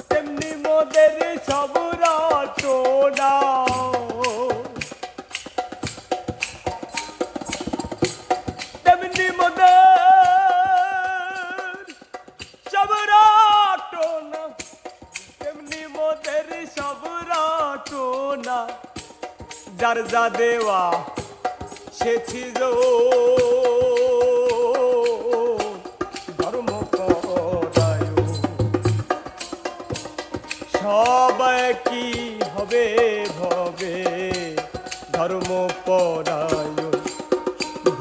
তেমনি মোদের সব রটনা তেমনি তেমনি মোদের যার যা দেওয়া সে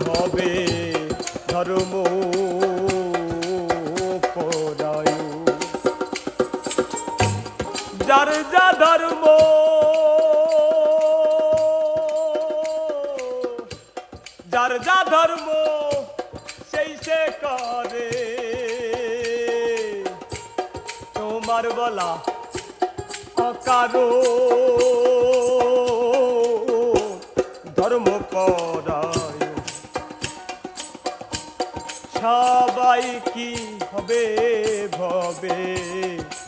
ভবে ধর্ম পরায়ণ। যার যা ধর্ম, যার যা ধর্ম, সেই সে করে। তোমার বলা অকারো কি হবে ভবে?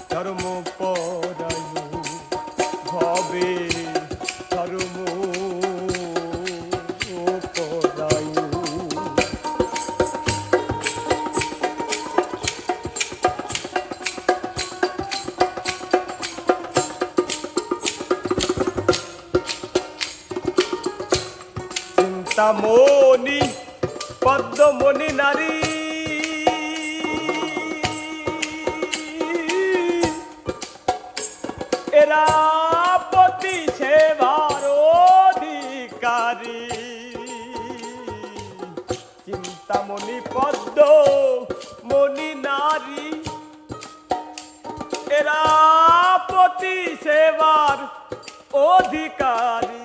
ধর্ম পরায় ভবে ধর্ম চিন্তামণি পদ্মমণি নারী চিন্তামণি পদ্ম মণি নারী। এরা পতি সেবার অধিকারী।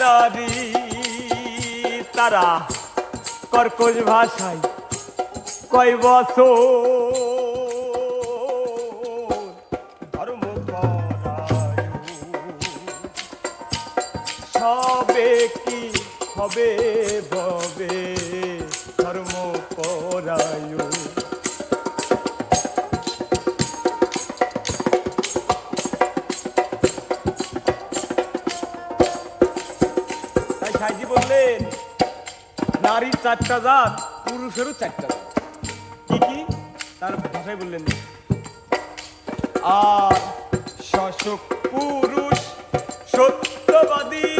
নারী। তারা কর্কশ ভাষায় কয় বছর সবে কি হবে ভবে ধর্ম পরায় সাইজি বললেন নারীর চারটা জাত, পুরুষেরও চারটা ভাষায় বললেন আর শাসক পুরুষ সত্যবাদী।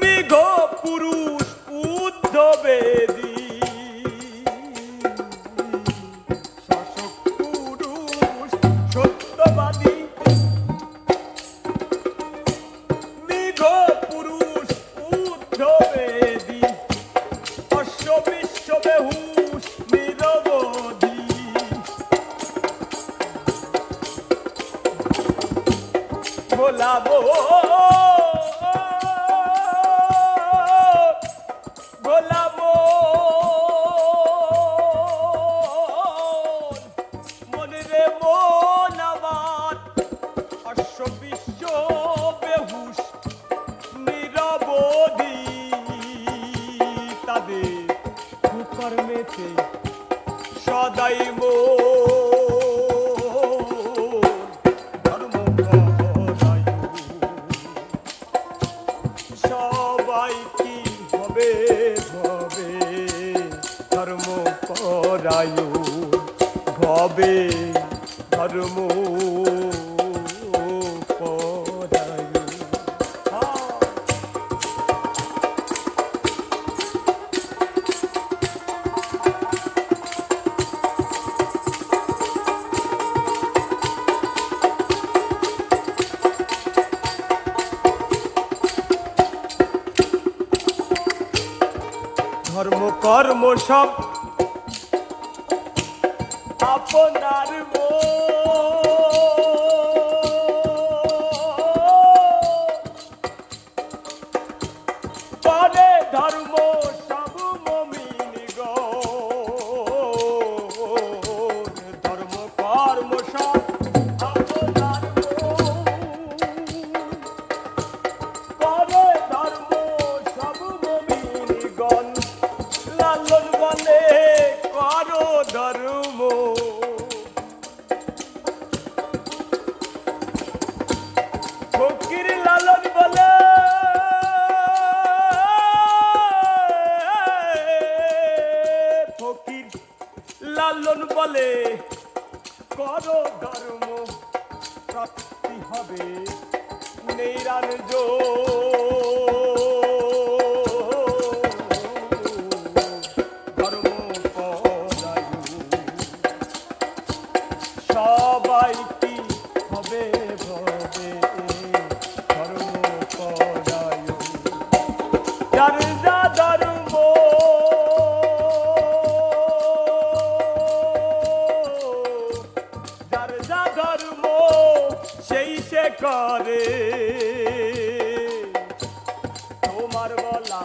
মেঘ পুরুষ উদ্ধবেদী। গোলাবো গোলাবো মনে রে মন আমার অশ্ব বিশ্ব বেহুশ নিরবধি তাদের কুকর্মেতে সদাই মো পরায়ণ ভবে ধর্ম ধর্ম কর্ম সব আপনার পরে যারে করো ধর্ম প্রাপ্তি হবে নেইরান ধর্ম পরায়ণ। সবাই তোমার বলা